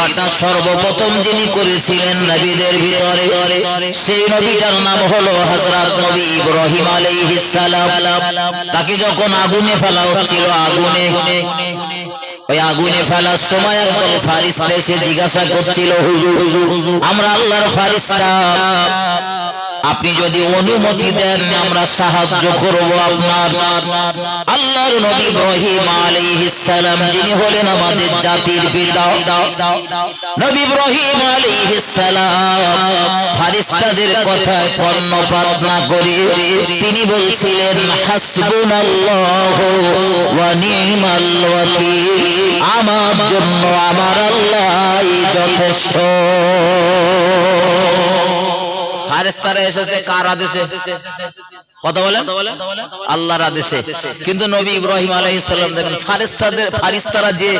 দোয়াটা সর্বপ্রথম যিনি করেছিলেন নবীদের ভিতরে, সেই নবীটার নাম হলো হযরত নবী ইব্রাহিম আলাইহিস তাকে যখন আগুনে ফেলা হচ্ছিল, আগুনে, ওই আগুনে ফেলার সময় একদল ফারিস্তা এসে জিজ্ঞাসা করছিল, হুজুর, আমরা আল্লাহর ফারিস্তা আপনি যদি অনুমতি দেন, আমরা সাহায্য করব আপনার। আল্লাহর নবী ইব্রাহিম আলাইহিস সালাম, যিনি হলেন আমাদের জাতির পিতা। নবী ইব্রাহিম আলাইহিস সালাম ফারিস্তাদের কথায় কর্ণপাত না করে তিনি বলছিলেন, হাসবুনাল্লাহু ওয়া নি'মাল ওয়াকিল, আমার জন্য আমার আল্লাহই যথেষ্ট। ফারেস্তারা এসেছে কার আদেশে? কথা বলেন? আল্লাহর আদেশে। কিন্তু নবী ফারিস্তারা যে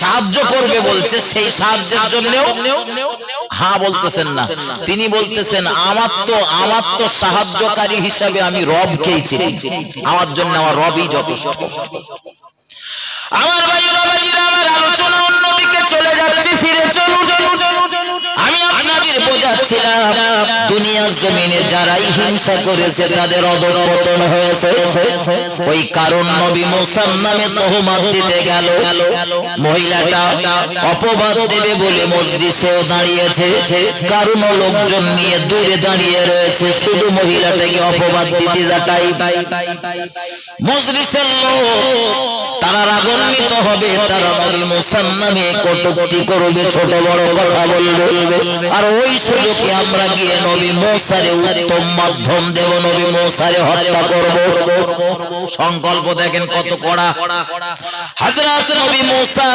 সাহায্য করবে বলছে, সেই সাহায্যের জন্যও হ্যাঁ বলতেছেন না। তিনি বলতেছেন, আমার তো আমার তো সাহায্যকারী হিসাবে আমি রবকেই চিনি। আমার জন্য আমার রবই যথেষ্ট। আমার চলে ফিরে চলুন। আমি আপনাদের বোঝাচ্ছিলাম দুনিয়ার জমিনে যারাই হিংসা করেছে, তাদের অধঃপতন হয়েছে। ওই কারণ নবী নামে দিতে গেল। মহিলাটা অপবাদ দেবে বলে মজলিসেও দাঁড়িয়েছে। কারণ লোকজন নিয়ে দূরে দাঁড়িয়ে রয়েছে, শুধু মহিলাটাকে অপবাদ দিতে যাটাই। মজলিসের লোক, তারা রাগান্বিত হবে, তারা নবী নামে কটুক্তি করবে, ছোট বড় কথা বলবে। আর ওই সুযোগে আমরা গিয়ে নবী উত্তম মাধ্যম দেব নবী মোসারে হত্যা করব। সংকল্প দেখেন কত কড়া। হযরত নবী মুসা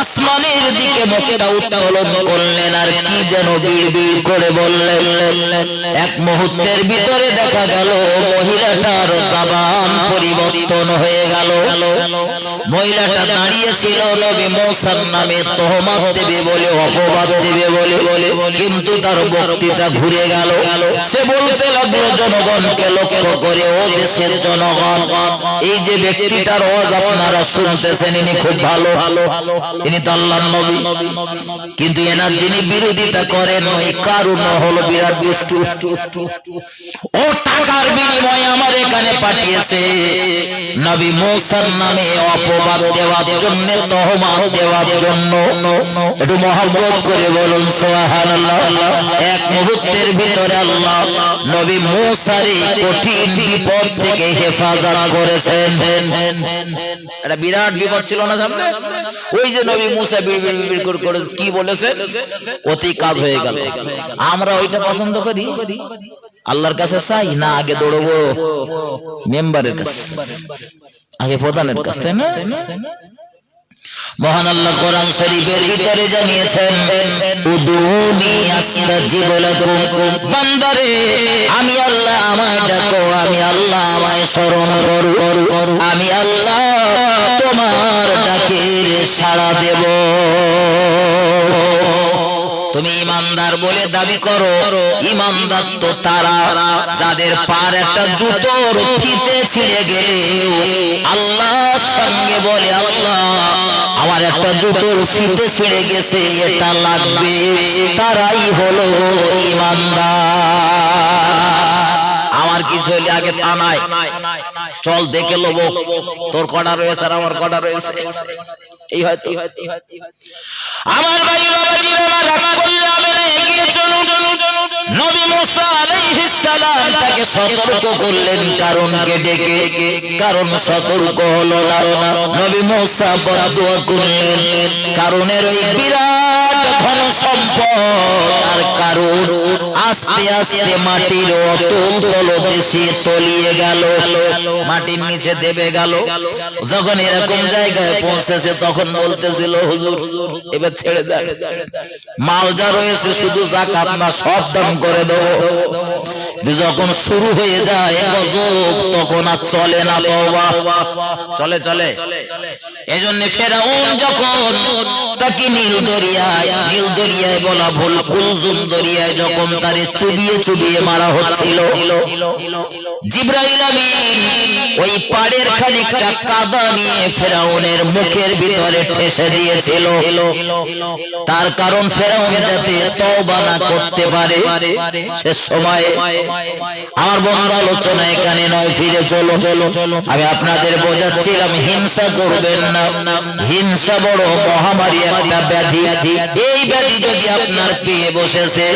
আসমানের দিকে মুখটা উত্তোলন করলেন, আর কি যেন বিড়বিড় করে বললেন। এক মুহূর্তের ভিতরে দেখা গেল মহিলাটার জবান পরিবর্তন হয়ে গেল। মহিলাটা দাঁড়িয়ে ছিল নবী মৌসার নামে, তহমাত দেবে বলে, অপবাদ দেবে বলে, কিন্তু তার বক্তৃতা ঘুরে গেল। সে বলতে লাগল, জনগণকে লক্ষ্য করে, ও দেশের জনগণ, এই যে ব্যক্তিটার ওয়াজ আপনারা শুনতেছেন ইনি খুব ভালো ইনি তো আল্লাহর নবী। কিন্তু এনার যিনি বিরোধিতা করেন, ওই কারণ হলো বিরাট দুষ্টু। ও টাকার বিনিময়ে আমার এখানে পাঠিয়েছে। নবী মৌসার নামে অপবাদ দেওয়ার জন্য, তহমাত দেওয়ার জন্য। একটু মহব্বত করে বলুন, সুবহানাল্লাহ। এক মুহূর্তের ভিতরে আল্লাহ নবী মূসার কঠিন বিপদ থেকে হেফাজত করেছেন। এটা বিরাট বিপদ ছিল না সামনে? ওই যে নবী মুসা করে কি বলেছে? অতি কাজ হয়ে গেল। আমরা ওইটা পছন্দ করি। আল্লাহর কাছে চাই না আগে দৌড়বো মেম্বারের কাছে। আগে প্রধানের কাছে, তাই না? মহান আল্লাহ কোরআন শরীফের ভিতরে জানিয়েছেন, উদুনি আস্তাজিব লাকুম। বান্দারে, আমি আল্লাহ আমায় ডাকো, আমি আল্লাহ আমায় স্মরণ করু, আমি আল্লাহ তোমার ডাকের সাড়া দেব। তুমি ইমানদার বলে দাবি করো। ইমানদার তো তারা, যাদের পার একটা জুতোর ফিতে ছিঁড়ে গেলে, আল্লাহর সঙ্গে বলে, আল্লাহ, আমার একটা জুতোর ফিতে ছিঁড়ে গেছে, এটা লাগবে। তারাই হলো ইমানদার। আমার কিছু হলে আগে থানায়। চল, দেখে লবো। তোর কটা রয়েছে আর আমার কটা রয়েছে? এই হয়তো। আমার ভাই বাবাজি আমার রাগ করলে আমি নবী মুসা আলাইহিস তাকে সতর্ক করলেন ডেকে। কারণ সতর্ক হলো না। নবী মুসা বদদুয়া করলেন, কারণের ওই বিরাট ধন সম্পদ আর কারণ আস্তে আস্তে মাটির অতল তলদেশে তলিয়ে গেল। মাটির নিচে দেবে গেল। যখন এরকম জায়গায় পৌঁছেছে, তখন বলতেছিল, হুজুর, এবার ছেড়ে দেন। মাল যা রয়েছে, শুধু জাকাত না, সব দান করে দেবো। যখন শুরু হয়ে যায় গজব, তখন আর চলে না বাবা চলে চলে। এজন্য ফেরাউন যখন তার নাকি নীল দরিয়ায় নীল দরিয়ায় বলা ভুল কুলজুম দরিয়ায় যখন তারে চুবিয়ে চুবিয়ে মারা হচ্ছিল, জিব্রাইল ওই পাড়ের খানিকটা কাদা নিয়ে ফেরাউনের মুখের ভিতরে ঠেসে দিয়েছিল। তার কারণ ফেরাউন যাতে তওবা না করতে পারে, সে সময় আমার বন্ধু আলোচনা এখানে নয় ফিরে চলো। আমি আপনাদের বোঝাচ্ছিলাম হিংসা করবেন না। হিংসা বড় মহামারী একটা ব্যাধি। এই ব্যাধি যদি আপনার পেয়ে বসেছে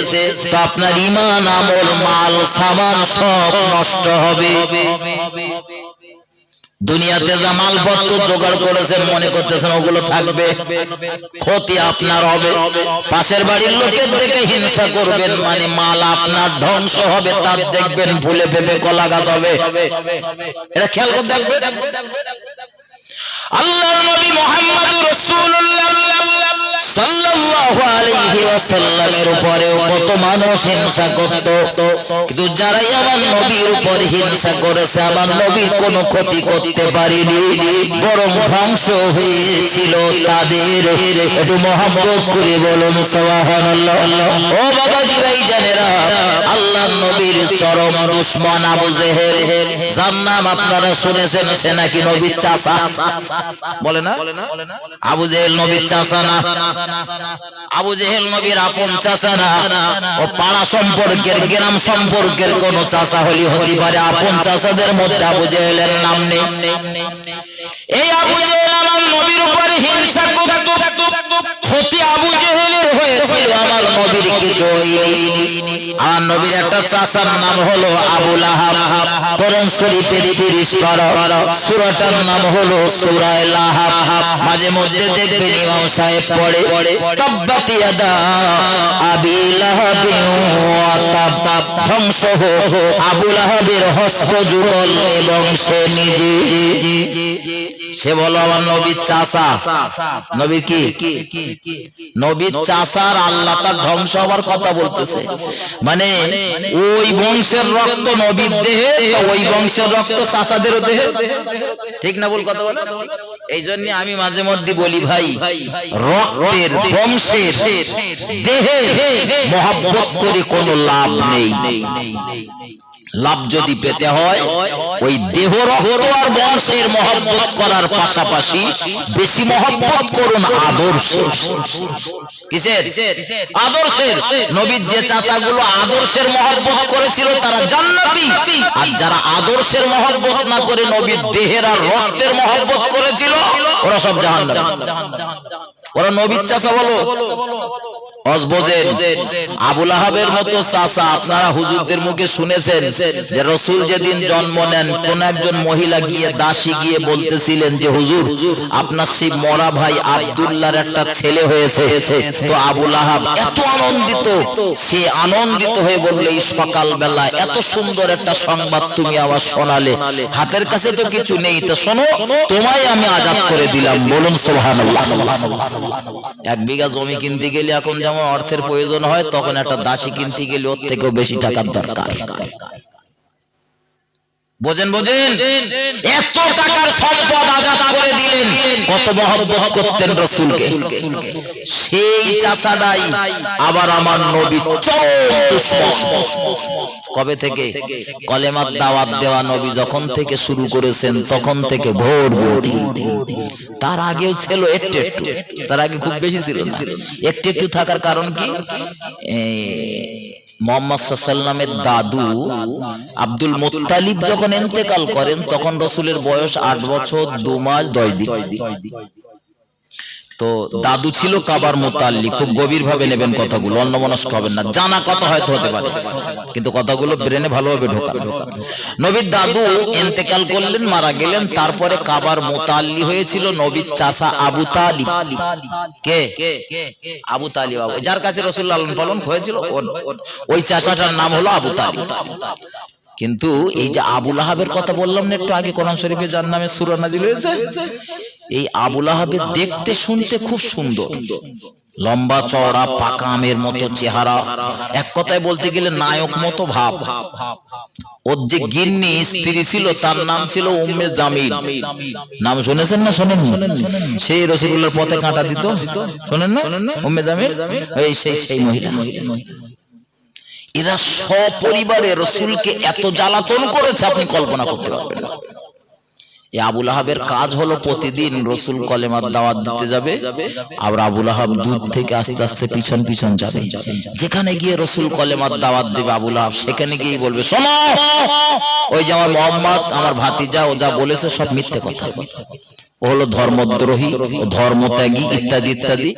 তো আপনার ইমান আমল মাল সামান সব নষ্ট হবে। দুনিয়াতে যা মালপত্র জোগাড় করেছেন মনে করতেছেন ওগুলো থাকবে। ক্ষতি আপনার হবে। পাশের বাড়ির লোকের দেখে হিংসা করবেন। মানে মাল আপনার ধ্বংস হবে, তার দেখবেন ভুলে ভেবে কলা গাছ হবে। এটা খেয়াল করে দেখবে আল্লাহর নবী মোহাম্মদ রাসূলুল্লাহ। ওয়াসাল্লামের উপরেও কত মানুষ কোনো ক্ষতি পারেনি। বরং ধ্বংস হয়েছিল তাদের। একটু মহব্বত করে বলুন ও বাবা জিবাই জানেরা চরম দুশ্মন আবু জেহেল। যার নাম আপনারা শুনেছেন, সে নাকি নবীর চাচা। বলে না? আবু জেহেল নবীর চাচা না? আবু জেহেল নবীর আপন চাচা না? ও পাড়া সম্পর্কের, গ্রাম সম্পর্কের কোন চাচা হলি হতে পারে। আপন চাচাদের মধ্যে আবু জেহেলের নাম নেই। আমার নবীর কিছু হয়নি আমার নবীর একটা চাচার নাম হলো আবুল আহাব। কোরআন শরীফের 30 পারা। সূরাটার নাম হলো সূরা লাহাব মাঝে মধ্যে দেখবেন ইমাম সাহেব পড়ে, তাব্বাত ইয়াদা ধ্বংস হোক আবু লাহাবের হস্ত যুগল এবং সে নিজে। সে বলো আমার নবীর চাচা। নবী কি? নবীর চাচার আল্লাহ তার ধ্বংস হওয়ার কথা বলতেছে। মানে ওই বংশের রক্ত নবীর দেহে ওই বংশের রক্ত চাচাদেরও দেহে। ঠিক না বল কথা বলে? এই জন্য আমি মাঝে মধ্যে বলি ভাই, রক্তের বংশের দেহে মহাব্বত করে কোনো লাভ নেই। লাভ যদি পেতে হয় ওই দেহ আর বংশের মহব্বত করার পাশাপাশি বেশি মহব্বত করুন আদর্শ আদর্শের। নবীর যে চাচাগুলো আদর্শের মহব্বত করেছিল তারা জান্নাতি। আর যারা আদর্শের মহব্বত না করে নবীর দেহের আর রক্তের মহব্বত করেছিল, ওরা সব জাহান্নামী। ওরা নবীর চাচা বলো। অজবোজেন আবুল আহাবের মতো চাচা আপনারা হুজুরদের মুখে শুনেছেন যে রসুল যেদিন জন্ম নেন কোন একজন মহিলা গিয়ে দাসী গিয়ে বলতেছিলেন যে হুজুর আপনার সেই মরা ভাই আব্দুল্লাহর একটা ছেলে হয়েছে। তো আবুল আহাব এত আনন্দিত সে আনন্দিত হয়ে বললে এই সকাল বেলা এত সুন্দর একটা সংবাদ তুমি আবার শোনালে। হাতের কাছে তো কিছু নেই। তো শোনো তোমায় আমি আজাদ করে দিলাম। বলুন সুবহানাল্লাহ। এক বিঘা জমি কিনতে গেলে এখন যেমন অর্থের প্রয়োজন হয় তখন একটা দাসী কিনতে গেলে ওর থেকেও বেশি টাকার দরকার। বোঝেন বোঝেন? এত টাকার সম্পদ আজাদ করে দিলেন, কত মহব্বত করতেন রসুলকে। সেই চাষাটাই আবার আমার নবী কবে থেকে? কলেমার দাওয়াত দেওয়া নবী যখন থেকে শুরু করেছেন, তখন থেকে ঘোর বিরোধী তার আগেও ছিল একটু একটু, তার আগে খুব বেশি ছিল না। একটু একটু থাকার কারণ কি? মোহাম্মদ দাদু আব্দুল যখন করেন তখন রসুলের বয়স আট বছর দু মাস দশ দিন। তো দাদু ছিল কাবার মোতাল্লি খুব গভীর ভাবে নেবেন কথাগুলো অন্যমনস্ক হবেন না জানা কথা হয়তো হতে পারে। কিন্তু কথাগুলো ব্রেনে ভালোভাবে ঢোকান। নবীর দাদু এন্তেকাল করলেন মারা গেলেন তারপরে কাবার মোতাল্লি হয়েছিল নবীর চাষা আবু তালিব। কে? আবু তালিব আবু যার কাছে রসুল লালন পালন হয়েছিল ওই চাচাটার নাম হলো আবু তালিব। কিন্তু এই যে আবুল আহাবের কথা বললাম না একটু আগে কোরআন শরীফে যার নামে সূরা নাজিল হয়েছে? এই আবুল আহাবের দেখতে শুনতে খুব সুন্দর। লম্বা চওড়া পাকামের মতো চেহারা। এক কথায় বলতে গেলে নায়ক মতো ভাব। ওর যে গিন্নি স্ত্রী ছিল তার নাম ছিল উম্মে জামিল। নাম শুনেছেন না শোনেন সেই রসুল্লাহর পথে কাঁটা দিত? শোনেন না? উম্মে জামিল? এই সেই সেই মহিলা। এরা সপরিবারে রসুলকে এত জ্বালাতন করেছে, আপনি কল্পনা করতে পারবেন না। আবুল আহাবের কাজ হলো প্রতিদিন রসুল কলেমার দাওয়াত দিতে যাবে আর আবুল আহাব দুধ থেকে আস্তে আস্তে পিছন পিছন যাবে। যেখানে গিয়ে রসুল কলেমার দাওয়াত দেবে আবুল আহাব, সেখানে গিয়ে বলবে, শোনো, ওই যে আমার মোহাম্মদ, আমার ভাতিজা, ও যা বলেছে সব মিথ্যে কথা। ও হলো ধর্মদ্রোহী, ও ধর্মত্যাগী, ইত্যাদি ইত্যাদি।